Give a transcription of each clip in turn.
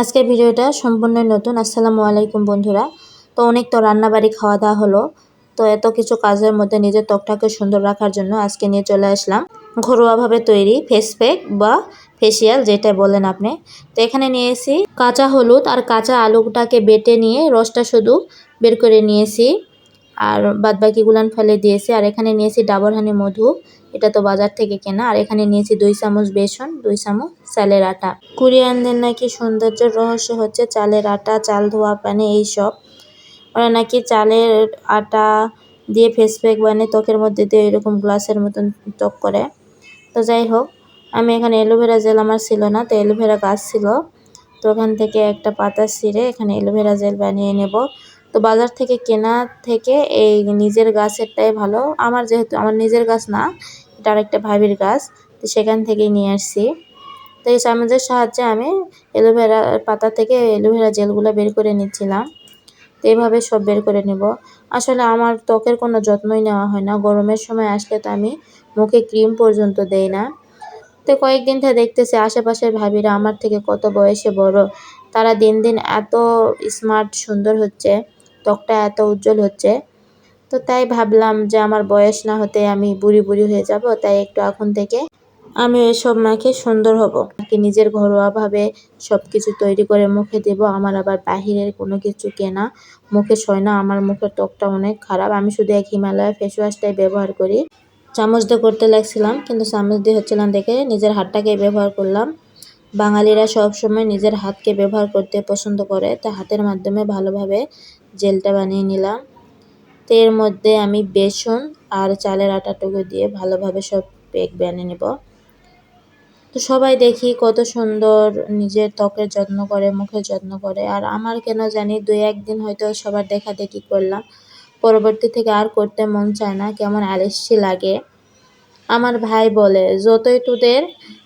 আজকের ভিডিওটা সম্পূর্ণ নতুন। আসসালামু আলাইকুম বন্ধুরা। তো অনেক তো রান্নাবাড়ি খাওয়া দাওয়া হলো। তো এত কিছু কাজের মধ্যে নিজের ত্বকটাকে সুন্দর রাখার জন্য আজকে নিয়ে চলে আসলাম। ঘরোয়াভাবে তৈরি ফেস প্যাক বা ফেসিয়াল যেটা বলেন আপনি। তো এখানে নিয়েছি কাঁচা হলুদ আর কাঁচা আলুটাকে বেটে নিয়ে রসটা শুধু বের করে নিয়েছি। আর বাদ গুলান ফেলে দিয়েছি। আর এখানে নিয়েছি ডাবর হানি মধু। এটা তো বাজার থেকে কেনা। আর এখানে নিয়েছি দুই চামচ বেসন, দুই চামচ চালের আটা। কুরিয়ানদের নাকি সৌন্দর্যের রহস্য হচ্ছে চালের আটা, চাল ধোয়া পানি, এইসব। ওরা নাকি চালের আটা দিয়ে ফেস প্যাক বানিয়ে ত্বকের মধ্যে দিয়ে এরকম গ্লাসের মতন ত্বক করে। তো যাই হোক, আমি এখানে অ্যালোভেরা জেল আমার ছিল না, তো অ্যালোভেরা গাছ ছিল। তো ওখান থেকে একটা পাতা ছিঁড়ে এখানে অ্যালোভেরা জেল বানিয়ে নেব। তো বাজার থেকে কেনা থেকে এই নিজের গাছেরটাই ভালো। আমার যেহেতু, আমার নিজের গাছ না, এটা আরেকটা ভাবির গাছ, তো সেখান থেকেই নিয়ে আসছি। তো এই চামচের সাহায্যে আমি অ্যালোভেরা পাতা থেকে অ্যালোভেরা জেলগুলো বের করে নিচ্ছিলাম। তো এইভাবে সব বের করে নেব। আসলে আমার ত্বকের কোনো যত্নই নেওয়া হয় না। গরমের সময় আসলে তো আমি মুখে ক্রিম পর্যন্ত দেই না। তো কয়েকদিন থেকে দেখতেছি আশেপাশের ভাবিরা আমার থেকে কত বয়সে বড়, তারা দিন দিন এত স্মার্ট, সুন্দর হচ্ছে। ত্বকটা এত উজ্জ্বল হচ্ছে। তো তাই ভাবলাম যে আমার বয়স না হতে আমি বুড়ি বুড়ি হয়ে যাব, তাই একটু এখন থেকে আমি এসব মাখে সুন্দর হব। কি নিজের ঘরোয়াভাবে সব কিছু তৈরি করে মুখে দেব, আমার আবার বাহিরের কোনো কিছু কেনা মুখে সয় না, আমার মুখের ত্বকটা অনেক খারাপ। আমি শুধু এক হিমালয় ফেস ওয়াশটাই ব্যবহার করি। চামচ দিয়ে করতে লাগছিলাম, কিন্তু চামচ দিয়ে হচ্ছিলাম দেখে নিজের হাতটাকে ব্যবহার করলাম। বাঙালিরা সবসময় নিজের হাতকে ব্যবহার করতে পছন্দ করে, তা হাতের মাধ্যমে ভালোভাবে জেলটা বানিয়ে নিলাম। তো এর মধ্যে আমি বেসন আর চালের আটাটুকু দিয়ে ভালোভাবে সব পেক বানিয়ে নেব। তো সবাই দেখি কত সুন্দর নিজের ত্বকের যত্ন করে, মুখের যত্ন করে। আর আমার কেন জানি দুই একদিন হয়তো সবার দেখা দেখি করলাম। পরবর্তী থেকে আর করতে মন চায় না, কেমন আলস্যি লাগে। আমার ভাই বলে, যতই তোদের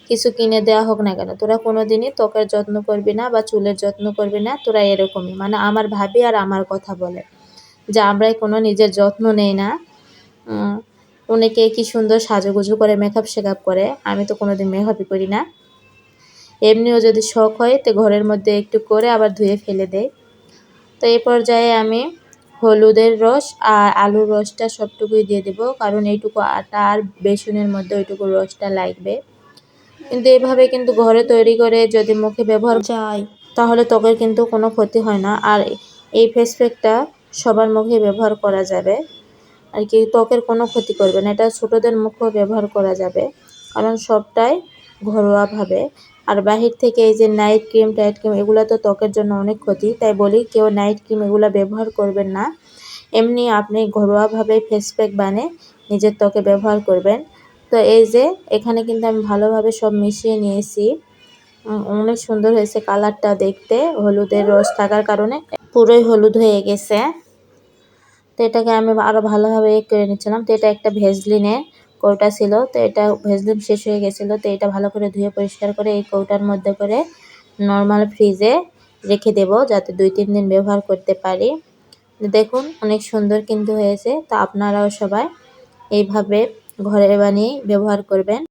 কিছু কিনে দেওয়া হোক না কেন, তোরা কোনো দিনই ত্বকের যত্ন করবি না বা চুলের যত্ন করবি না, তোরা এরকমই। মানে আমার ভাবি আর আমার কথা বলে যে আমরাই কোনো নিজের যত্ন নেই না। অনেকে কি সুন্দর সাজুগুজু করে মেকআপ শেকআপ করে, আমি তো কোনোদিন মেকআপই করি না। এমনিও যদি শখ হয় তো ঘরের মধ্যে একটু করে আবার ধুয়ে ফেলে দেয় তো এই পর্যায়ে আমি হলুদের রস আর আলুর রসটা সবটুকুই দিয়ে দেব, কারণ এইটুকু আটা আর বেসনের মধ্যে ওইটুকু রসটা লাগবে। কিন্তু এভাবে কিন্তু ঘরে তৈরি করে যদি মুখে ব্যবহার যায়, তাহলে ত্বকের কিন্তু কোনো ক্ষতি হয় না। আর এই ফেস প্যাকটা সবার মুখে ব্যবহার করা যাবে। আর কি, ত্বকের কোনো ক্ষতি করবে না। এটা ছোটোদের মুখেও ব্যবহার করা যাবে। কারণ সবটাই ঘরোয়াভাবে। আর বাহির থেকে এই যে নাইট ক্রিম টাইট ক্রিম এগুলো তো ত্বকের জন্য অনেক ক্ষতি। তাই বলি, কেউ নাইট ক্রিম এগুলো ব্যবহার করবেন না। এমনি আপনি ঘরোয়াভাবে ফেস প্যাক বানিয়ে নিজের ত্বকে ব্যবহার করবেন। তো এই যে, এখানে কিন্তু আমি ভালোভাবে সব মিশিয়ে নিয়েছি। অনেক সুন্দর হয়েছে কালারটা দেখতে, হলুদের রস থাকার কারণে। পুরোই হলুদ হয়ে গেছে। তো এটাকে আমি আরও ভালোভাবে করে নিচ্ছিলাম। তো এটা একটা ভেজলিনের কৌটা ছিল। তো এটা ভেজলিন শেষ হয়ে গেছিল। তো এটা ভালো করে ধুয়ে পরিষ্কার করে এই কৌটার মধ্যে করে নর্মাল ফ্রিজে রেখে দেব, যাতে দুই, তিন দিন ব্যবহার করতে পারি। দেখুন, অনেক সুন্দর কিন্তু হয়েছে। তো আপনারাও সবাই এইভাবে ঘরে বানিয়ে ব্যবহার করবেন।